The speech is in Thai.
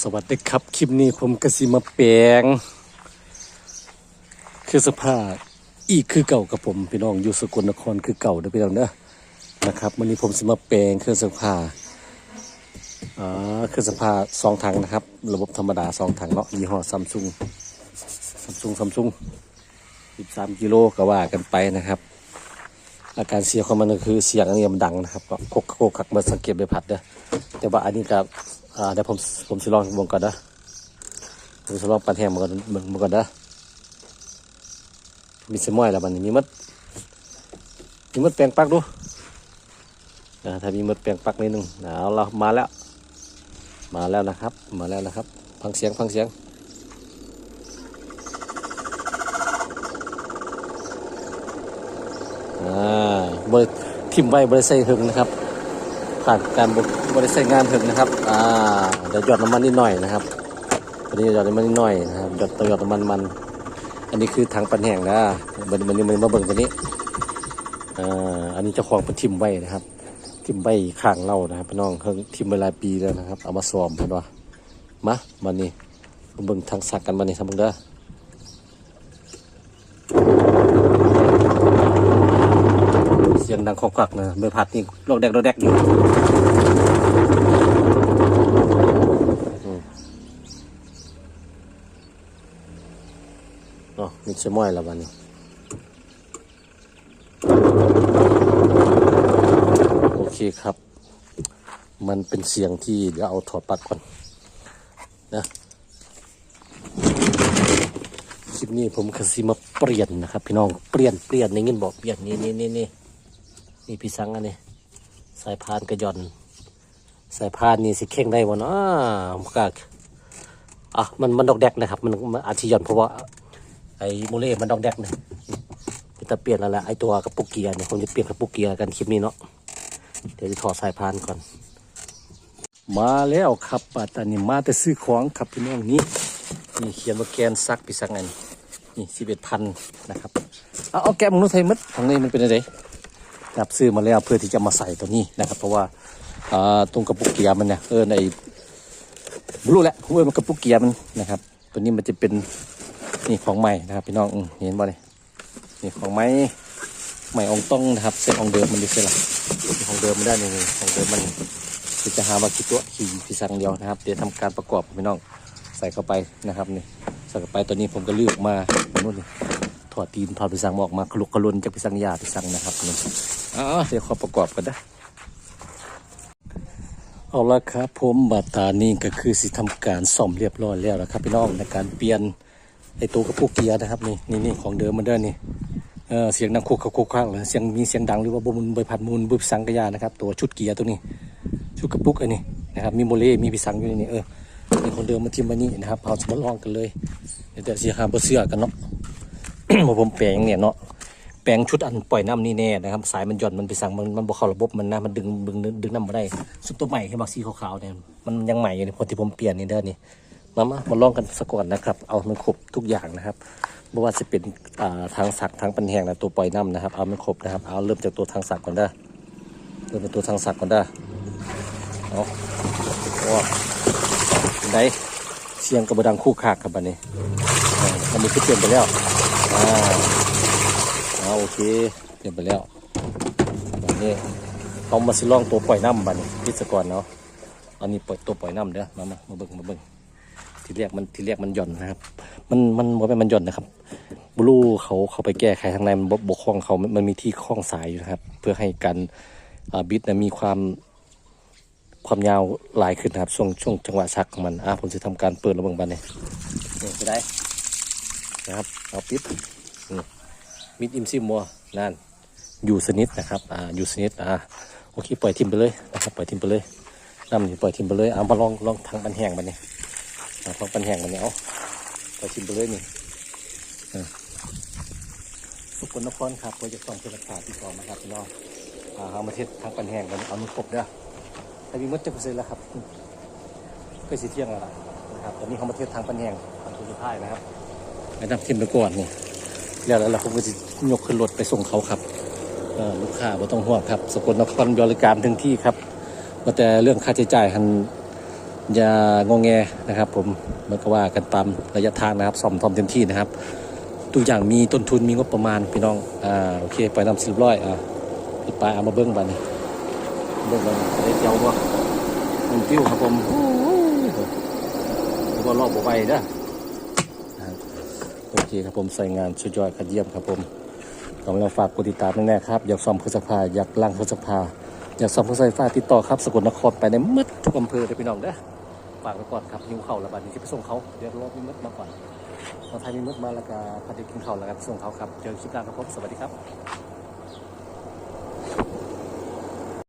สวัสดีครับ คลิปนี้ผมกสิมาแปลง คือสภาพอีกคือเก่ากับผม พี่น้องอยู่สกลนครคือเก่าเด้อพี่น้องเด้อนะครับวันนี้ผมสิมาแปลงเครื่องซักผ้าอ่าเครื่องซักผ้าสองถังนะครับ ระบบธรรมดาสองถังเนาะยี่ห้อซัมซุงซัมซุงซัมซุงสิบสามกิโลก็ว่ากันไปนะครับ อาการเสียของมันก็คือเสียงอันนี้มันดังนะครับก็โคกโคกขักมาสังเกตใบพัดเด้อแต่ว่าอันนี้ก็อ่าเดี๋ยวผมผมสิลองวงก่อนเด้อผมสิลองปันแห้งมาก่อนมาก่อนเด้อมีเสมอยแล้วมันมีมดมีมดแปลงปักดูนะถ้ามีมดแปลงปักนิดนึงเอาเรามาแล้ว มาแล้วนะครับ มาแล้วนะครับ ฟังเสียงฟังเสียงอ่า บริทิมไว้บริใส่หึงนะครับ ผ่านการบริใส่งานหึงนะครับอ่าเดี๋ยวหยอดน้ำมันนิดหน่อยนะครับอันนี้หยอดน้ำมันนิดหน่อยนะครับหยอดต้องหยอดน้ำมันมัน อันนี้คือถังปันแห้งนะมันมันมันมาเบิ่งตัวนี้อ่าอันนี้เจ้าของเป็นทิมไว้นะครับทิมไว้ข้างเรานะครับพี่น้องเพิ่งทิมไว้หลาปีแล้วนะครับ เอามาซ้อมเพื่อนว่ามามันนี่มาเบิ่งทางสักกันมันนี่ทำเบิ่งเด้อ เสียง ดังคอกคักนะใบพัดนี่โลกแดกโลกแดกอยู่อ๋อมีเชมอยแล้ววันนี้โอเคครับ มันเป็นเสียงที่เดี๋ยวเอาถอดปลั๊กก่อนนะคลิปนี้ผมคสิมาเปลี่ยนนะครับ พี่น้องเปลี่ยนเปลี่ยนในเงินบอกเปลี่ยนนี่นี่นี่ นี่พี่สังอันนี้ สายพานกระยอน สายพานนี่สิเข่งได้บ่เนาะกากอะมันมันดอกแดกนะครับ มันมันอาจจะย่อนเพราะว่า ไอ้โมเล่มันดอกแดกนะจะเปลี่ยนแล้วแหละไอ้ตัวกระปุกเกียร์เนี่ยผมจะเปลี่ยนกระปุกเกียร์กันคลิปนี้เนาะเดี๋ยวจะถอดสายพานก่อน มาแล้วครับปัตตานีมาแต่ซื้อของครับพี่น้องนี่นี่เขียนว่าแกนซักพี่สังอันนี่สิบเอ็ดพันนะครับเอาเอาแกะมนุษย์ไทยมัดของนี้มันเป็นอะไร นะครับซื้อมาแล้วเพื่อที่จะมาใส่ตัวนี้นะครับ เพราะว่าตรงกระปุกเกียร์มันเนี่ยเออในไม่รู้แหละผมเออมันกระปุกเกียร์มันนะครับ ตัวนี้มันจะเป็นนี่ของใหม่นะครับพี่น้องอเห็นบ่เนี่ยนี่ของใหม่ใหม่องต้องนะครับเส้นของเดิมมันดีเส้นละนี่ของเดิมมันได้นี่ของเดิมมันคือจะหามากี่ตัวขี่พี่สังเดียวนะครับ เดี๋ยวทำการประกอบพี่น้องใส่เข้าไปนะครับนี่ใส่เข้าไปตัวนี้ผมก็เลือกมานู่นนี่ ถอดตีนถอดพี่สังออกมาขลุกขลุนจากพี่สังยาพี่สังนะครับนี่อ๋อเดี๋ยวขอประกอบกันนะเอาละครับผมบาตานี่ก็คือสิทำการซ่อมเรียบร้อยแล้วนะครับพี่น้องในการเปลี่ยนไอ้ตัวกระปุกเกียร์นะครับนี่นี่นี่ของเดิมมันเด้อนี่เออเสียงดังคุกคักคุกคักเลยเสียงมีเสียงดังหรือว่าบมุนใบพัดมูลบุบสังกะยานะครับตัวชุดเกียร์ตัวนี้ ชุดกระปุกอันนี้นะครับมีโมเลมีพิสังอยู่ในนี้เออนี่ของเดิมมาทิมมานี่นะครับเอาจะมาลองกันเลยเดี๋ยวเดี๋ยวเสียหาเบอร์เสื้อกันเนาะมา ผมแปลงเนี่ยเนาะแปลงชุดอันปล่อยน้ำนี่แน่นะครับ สายมันหย่อนมันไปสั่งมันมันบอกเข้าระบบมันนะมันดึงดึงดึงน้ำมาได้ซุปตัวใหม่ให้บักสีขาวๆเนี่ยมันยังใหม่อยู่ในคนที่ผมเปลี่ยนนี่เด้อนี่มามามาลองกันสักก่อนนะครับ เอามันครบทุกอย่างนะครับไม่ว่าจะเป็นทางสักทางปันแหงนะตัวปล่อยน้ำนะครับ เอามันครบนะครับเอาเริ่มจากตัวทางสักก่อนเด้เริ่มจากตัวทางสักก่อนเด้เอาโอ้ได้เสียงกระบดังคู่ขากครับบันนี้อันนี้คือเปลี่ยนไปแล้ว อ่าเอาโอเคเปลี่ยนไปแล้ววันนี้เอามาสิลองตัวปล่อยน้ำบัดนพิศกรเนาะอันนี้ปล่อยตัวปล่อยน้ำเด้อมามามาเบิ่งมาเบิ่งทีแรกมันทีแรกมันหย่อนนะครับ มันมันบ่แม่มันหย่อนนะครับบลูเขาเขาไปแก้ไขทางในมันบกคล้องเขามันมีที่คล้องสายอยู่นะครับ เพื่อให้การบิดนะมีความความยาวหลายขึ้นนะครับช่วงช่วงจังหวะชักของมันอะผมจะทำการเปิดระเบิงบันเนี่ยนี่ไปได้ นะครับ เอาปิดมิดอิมซิมัวนั่นอยู่สนิทนะครับอ่าอยู่สนิทอ่าโอเคปล่อยทิมไปเลยนะครับปล่อยทิมไปเลยน้ำนี่ปล่อยทิมไปเลยเอามาลองลองทางปันแห้งมันนี่อ่าลองปันแห้งมันเนี่ยเอาปล่อยทิมไปเลยนี่อ่าสุกลนครครับโปรเจกต์สองเพื่อรักษาที่ก่อนนะครับพี่น้องอ่าเอามาเทศทางปันแห้งมันเอามันครบเด้อแต่มีมดจะเปอร์เซ็นต์แล้วครับก็สีเที่ยงแล้วนะครับตอนนี้เขามาเทศทางปันแห้งทางสุดท้ายนะครับ ไอ้น้ำทิมไปก่อนนี่แล้วแล้วผมก็จะยกขึ้นรถไปส่งเขาครับลูกค้าไม่ต้องห่วงครับ สกลนครบริการถึงที่ครับมาแต่เรื่องค่าใช้จ่ายหันอย่างงแงนะครับ ผมมันก็ว่ากันตามระยะทางนะครับซ่อมทอมเต็มที่นะครับทุกอย่างมีต้นทุนมีงบประมาณพี่น้องอ่าโอเคไปนำสิบร้อยอ่าพี่ปลายเอามาเบิ้งบันเบิ้งบันได้เจ้าบ่มันปิ้วครับผมแล้วก็รอบบไหวเด้อนะ โอเคครับผมใส่งานสุดยอดขัดเยี่ยมครับผมก็มาฝากกดติดตามแน่ๆครับ อยากซ่อมเครื่องซักผ้าอยากล้างเครื่องซักผ้าอยากซ่อมเครื่องใช้ไฟฟ้าติดต่อครับสกลนครไปในมืดทุกอำเภอเลยพี่น้องเด้อฝากไว้ก่อนครับหิวเข่าระบาดนี้ที่ไปส่งเขาเดี๋ยวรอมีมดมาก่อนเราไทยมีมดมาแล้วก็พาเด็กกินเข่าแล้วกันส่งเขาครับเจอคลิปหน้าครับผมสวัสดีครับ